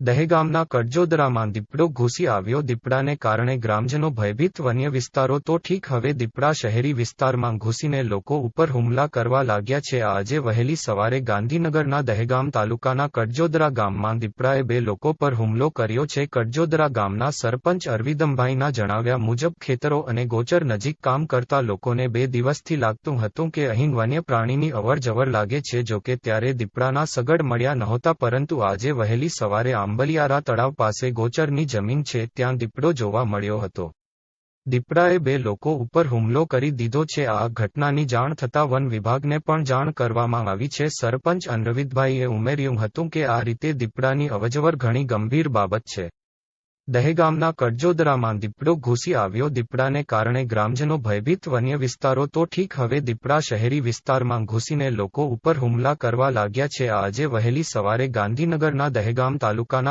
દહેગામના કડજોદરામાં દીપડો ઘૂસી આવ્યો. દીપડાને કારણે ગ્રામજનો ભયભીત, વન્ય વિસ્તારો તો ઠીક, હવે દીપડા શહેરી વિસ્તારમાં ઘૂસીને લોકો ઉપર હુમલા કરવા લાગ્યા છે. આજે વહેલી સવારે ગાંધીનગરના દહેગામ તાલુકાના કડજોદરા ગામમાં દીપડાએ બે લોકો પર હુમલો કર્યો છે. કડજોદરા ગામના સરપંચ અરવિંદમભાઈના જણાવ્યા મુજબ, ખેતરો અને ગોચર નજીક કામ કરતા લોકોને બે દિવસથી લાગતું હતું કે અહીં વન્ય પ્રાણીની અવરજવર લાગે છે. જોકે ત્યારે દીપડાના સગડ મળ્યા નહોતા, પરંતુ આજે વહેલી સવારે આંબલિયારા તળાવ પાસે ગોચરની જમીન છે, ત્યાં દીપડો જોવા મળ્યો હતો. દીપડાએ બે લોકો ઉપર હુમલો કરી દીધો છે. આ ઘટનાની જાણ થતાં વન વિભાગને પણ જાણ કરવામાં આવી છે. સરપંચ અનરવિદભાઈએ ઉમેર્યું હતું કે આ રીતે દીપડાની અવજવર ઘણી ગંભીર બાબત છે. દહેગામના કડજોદરામાં દીપડો ઘૂસી આવ્યો. દીપડાને કારણે ગ્રામજનો ભયભીત વન્ય વિસ્તારો તો ઠીક, હવે દીપડા શહેરી વિસ્તારમાં ઘૂસીને લોકો ઉપર હુમલા કરવા લાગ્યા છે. આજે વહેલી સવારે ગાંધીનગરના દહેગામ તાલુકાના